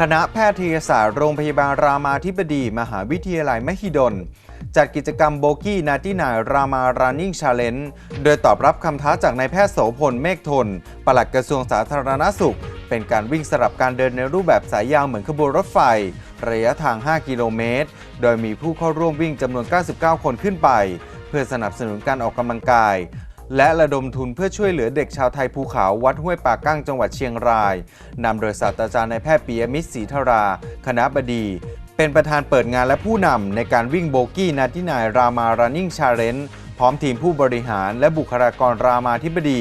คณะแพทยศาสตร์โรงพยาบาลรามาธิบดี มหาวิทยาลัยมหิดล จัดกิจกรรมโบกี้นาตินายรามารันนิ่งชาเลนจ์โดยตอบรับคำท้าจากนายแพทย์โสพลเมฆทน ปลัดกระทรวงสาธารณสุข เป็นการวิ่งสลับการเดินในรูปแบบสายยาวเหมือนขบวนรถไฟ ระยะทาง 5 กิโลเมตร โดยมีผู้เข้าร่วมวิ่งจำนวน 99 คนขึ้นไป เพื่อสนับสนุนการออกกำลังกาย และระดมทุนเพื่อช่วยเหลือเด็กชาวไทยภูเขาวัดห้วยป่ากั้งจังหวัดเชียงราย นำโดยศาสตราจารย์นายแพทย์ปียมิตรศรีธรา คณะบดี เป็นประธานเปิดงานและผู้นำในการวิ่งโบกี้นาทินายรามารันนิ่งชาเลนจ์พร้อมทีมผู้บริหารและบุคลากรรามาธิบดี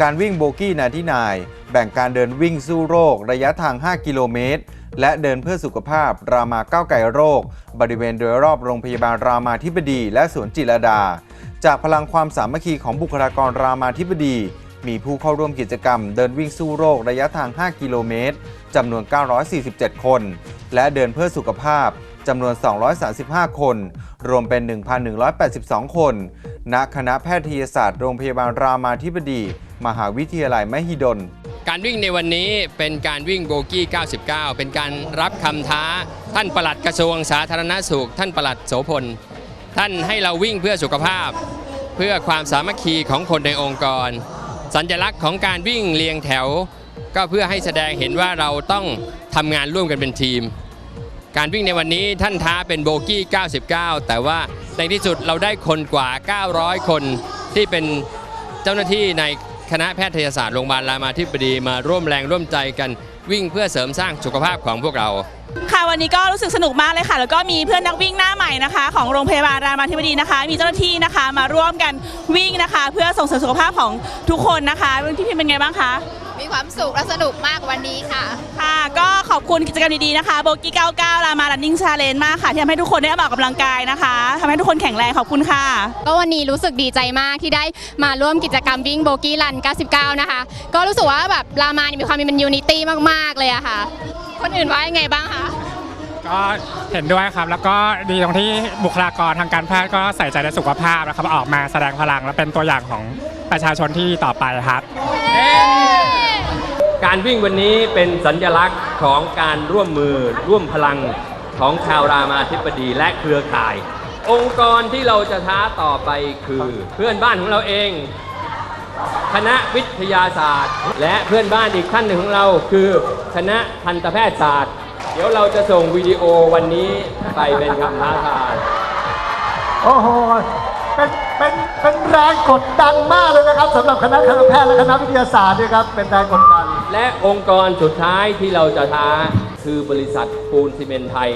การวิ่งโบกี้นาทินายแบ่งการเดินวิ่งสู้โรค ระยะทาง 5 กิโลเมตร และเดินเพื่อสุขภาพ รามาก้าวไก่โรค บริเวณโดยรอบโรงพยาบาลรามาธิบดี และสวนจิรดา จากพลังความสามัคคีของบุคลากรรามาธิบดี มีผู้เข้าร่วมกิจกรรม เดินวิ่งสู้โรคระยะทาง 5 กิโลเมตรจำนวน 947 คน และเดินเพื่อสุขภาพจำนวน 235 คน รวมเป็น 1,182 คน ณ คณะแพทยศาสตร์โรงพยาบาลรามาธิบดี มหาวิทยาลัยมหิดล การวิ่งในวันนี้เป็นการวิ่งโบกี้ 99 เป็นการรับคำท้า ท่านปลัดกระทรวงสาธารณสุข ท่านปลัดโสพล ท่านให้เราวิ่งเพื่อสุขภาพ เพื่อความสามัคคีของคนในองค์กร สัญลักษณ์ของการวิ่งเรียงแถว ก็เพื่อให้แสดงเห็นว่าเราต้องทำงานร่วมกันเป็นทีม การวิ่งในวันนี้ท่านท้าเป็นโบกี้ 99 แต่ว่าในที่สุดเราได้คนกว่า 900 คนที่เป็นเจ้าหน้าที่ในคณะแพทยศาสตร์โรงพยาบาลรามาธิบดีมาร่วมแรงร่วมใจกันวิ่งเพื่อเสริมสร้างสุขภาพของพวกเรา ค่ะวันนี้ก็รู้สึกสนุกมากเลยค่ะ แล้วก็มีเพื่อนนักวิ่งหน้าใหม่นะคะ ของโรงพยาบาลรามาธิบดีนะคะ มีเจ้าหน้าที่นะคะมาร่วมกันวิ่งนะคะ เพื่อส่งเสริมสุขภาพของทุกคนนะคะพี่พิมเป็นไงบ้างคะมีความสุขและสนุกมากวันนี้ค่ะ ค่ะ ก็ขอบคุณกิจกรรมดีๆนะคะโบกี้ 99 รามารันนิ่งชาเลนจ์มากค่ะ ที่ทำให้ทุกคนได้ออกกำลังกายนะคะทำให้ทุกคนแข็งแรงขอบคุณค่ะ ก็วันนี้รู้สึกดีใจมากที่ได้มาร่วมกิจกรรมวิ่งโบกี้รัน 99 นะคะ ก็รู้สึกว่าแบบรามานี่มีความเป็นยูนิตี้มากๆเลยอะค่ะ คนอื่นว่ายังไงบ้างคะ ก็เห็นด้วยครับ แล้วก็ดีตรงที่บุคลากรทางการแพทย์ก็ใส่ใจในสุขภาพนะครับออกมาแสดงพลัง และเป็นตัวอย่างของประชาชนที่ดีต่อไปครับ การวิ่งวันนี้เป็นสัญลักษณ์ของการร่วมมือร่วมพลังของชาวรามาธิบดีและเครือข่าย องค์กรที่เราจะท้าต่อไปคือเพื่อนบ้านของเราเอง คณะวิทยาศาสตร์ และเพื่อนบ้านอีกท่านหนึ่งของเราคือคณะทันตแพทยศาสตร์ เดี๋ยวเราจะส่งวิดีโอวันนี้ไปเป็นคำท้าทาย โอ้โห เป็น เป็น เป็นแรงกดดันมากเลยนะครับสำหรับคณะคณะแพทย์และคณะวิทยาศาสตร์เนี่ยครับ เป็นแรงกดดัน และองค์กรสุดท้ายที่เราจะท้าคือบริษัทปูนซีเมนต์ไทย